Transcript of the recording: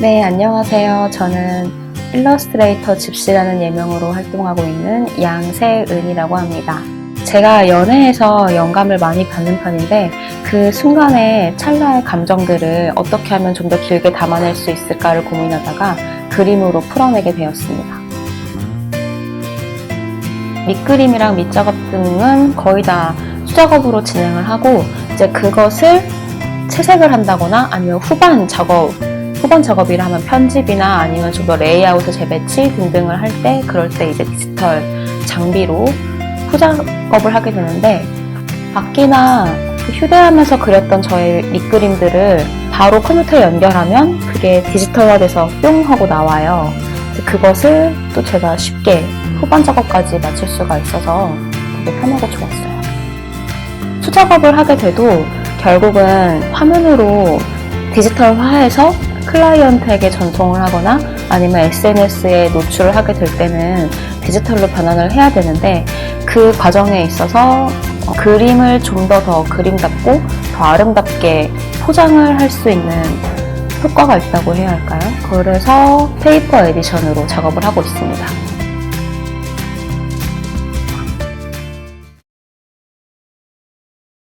네, 안녕하세요. 저는 일러스트레이터 집시라는 예명으로 활동하고 있는 양세은이라고 합니다. 제가 연애에서 영감을 많이 받는 편인데 그 순간의 찰나의 감정들을 어떻게 하면 좀 더 길게 담아낼 수 있을까를 고민하다가 그림으로 풀어내게 되었습니다. 밑그림이랑 밑작업 등은 거의 다 수작업으로 진행을 하고 이제 그것을 채색을 한다거나 아니면 후반 작업 후반 작업이라 하면 편집이나 아니면 좀 더 레이아웃의 재배치 등등을 할 때 그럴 때 이제 디지털 장비로 후작업을 하게 되는데 악기나 휴대하면서 그렸던 저의 밑그림들을 바로 컴퓨터에 연결하면 그게 디지털화돼서 뿅 하고 나와요. 그것을 또 제가 쉽게 후반 작업까지 마칠 수가 있어서 되게 편하고 좋았어요. 수작업을 하게 돼도 결국은 화면으로 디지털화해서 클라이언트에게 전송을 하거나 아니면 SNS에 노출을 하게 될 때는 디지털로 변환을 해야 되는데 그 과정에 있어서 어, 그림을 좀 더 더 그림답고 더 아름답게 포장을 할 수 있는 효과가 있다고 해야 할까요? 그래서 페이퍼 에디션으로 작업을 하고 있습니다.